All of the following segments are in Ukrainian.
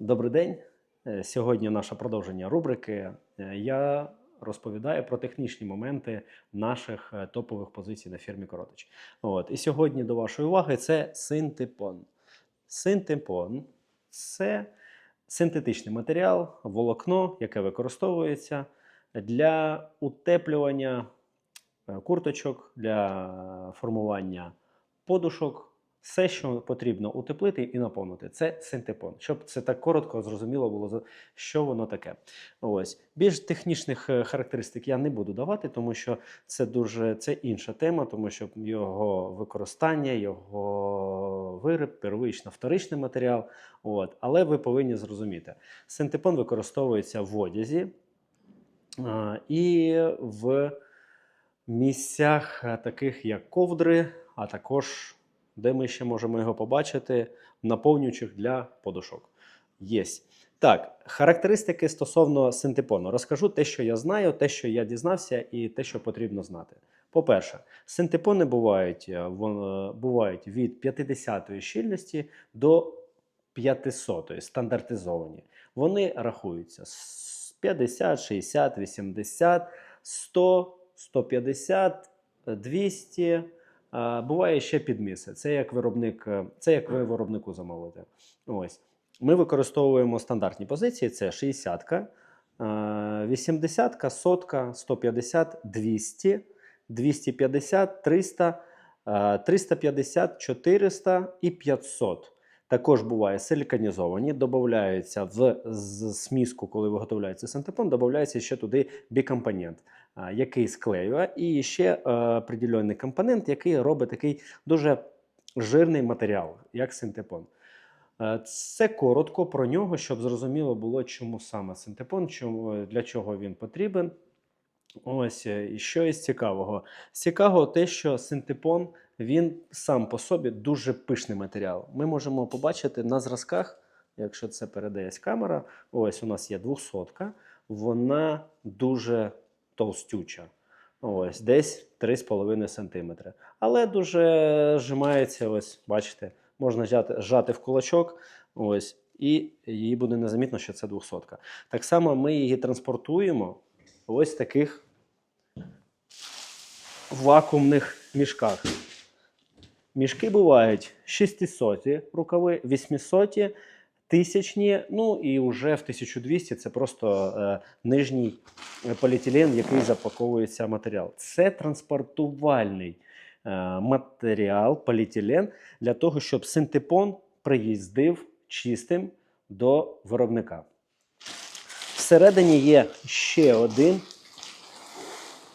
Добрий день. Е, Сьогодні наше продовження рубрики. Е, Я розповідаю про технічні моменти наших е, топових позицій на фірмі Коротич. От. І сьогодні до вашої уваги це синтепон. Синтепон це синтетичний матеріал, волокно, яке використовується для утеплювання курточок, для формування подушок, все, що потрібно утеплити і наповнити, це синтепон. Щоб це так коротко зрозуміло було, що воно таке. Ось більш технічних е, характеристик я не буду давати, тому що це дуже це інша тема, тому що його використання, його виріб, первично, вторичний матеріал. От, але ви повинні зрозуміти, синтепон використовується в одязі а, і в місцях таких як ковдри, а також де ми ще можемо його побачити, наповнюючих для подушок. Єсть. Так, характеристики стосовно синтепону. Розкажу те, що я знаю, те, що я дізнався, і те, що потрібно знати. По-перше, синтепони бувають, е, е, бувають від 50-ї щільності до 500 стандартизовані. Вони рахуються з 50, 60, 80, 100, 150, 200. Буває ще підміси. Це як виробник, е, це як ви виробнику замовите. Ось. Ми використовуємо стандартні позиції: це 60, 80, 100, 150, 200, 250, 300, е, 350, 400 і 500. Також буває силіканізовані, додаються в сміску, коли виготовляється синтепон, додається ще туди бікомпонент, який склеює, і ще е, определенний компонент, який робить такий дуже жирний матеріал, як синтепон. Е, Це коротко про нього, щоб зрозуміло було, чому саме синтепон, чому, для чого він потрібен. Ось е, і що із цікавого. З цікавого те, що синтепон він сам по собі дуже пишний матеріал. Ми можемо побачити на зразках, якщо це передається камера. Ось у нас є 200, вона дуже товстюча. Ось десь 3,5 см. Але дуже зжимається, ось, бачите, можна зжати, зжати в кулачок. Ось, і їй буде незамітно, що це 200. Так само ми її транспортуємо в ось таких вакуумних мішках. Мішки бувають 600 рукави, 800, тисячні, ну і вже в 1200 це просто е, нижній е, поліетилен, який запаковується матеріал. Це транспортувальний е, матеріал, поліетилен, для того, щоб синтепон приїздив чистим до виробника. Всередині є ще один.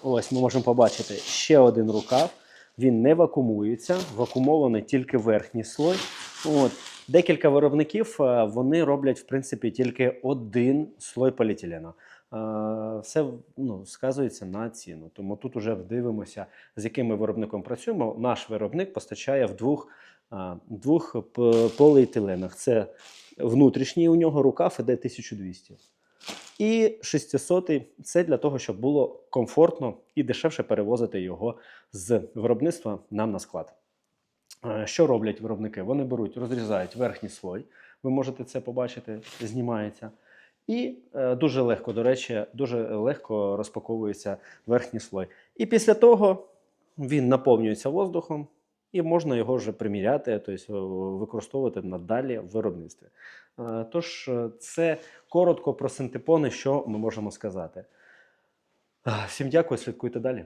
Ось ми можемо побачити ще один рукав. Він не вакуумується, вакуумований тільки верхній слой. От. Декілька виробників е, вони роблять в принципі тільки один слой поліетилена. Е, Все ну, сказується на ціну. Тому тут вже дивимося, з яким ми виробником працюємо. Наш виробник постачає в двох, е, двох поліетиленах. Це внутрішній у нього рукав іде 1200. І 600 це для того, щоб було комфортно і дешевше перевозити його з виробництва нам на склад. Е, Що роблять виробники? Вони беруть, розрізають верхній слой. Ви можете це побачити, знімається. І е, дуже легко, до речі, дуже легко розпаковується верхній слой. І після того він наповнюється воздухом, і можна його вже приміряти, тобто е, використовувати надалі в виробництві. Е, Тож, е, це коротко про синтепони, що ми можемо сказати. Е, Всім дякую, слідкуйте далі.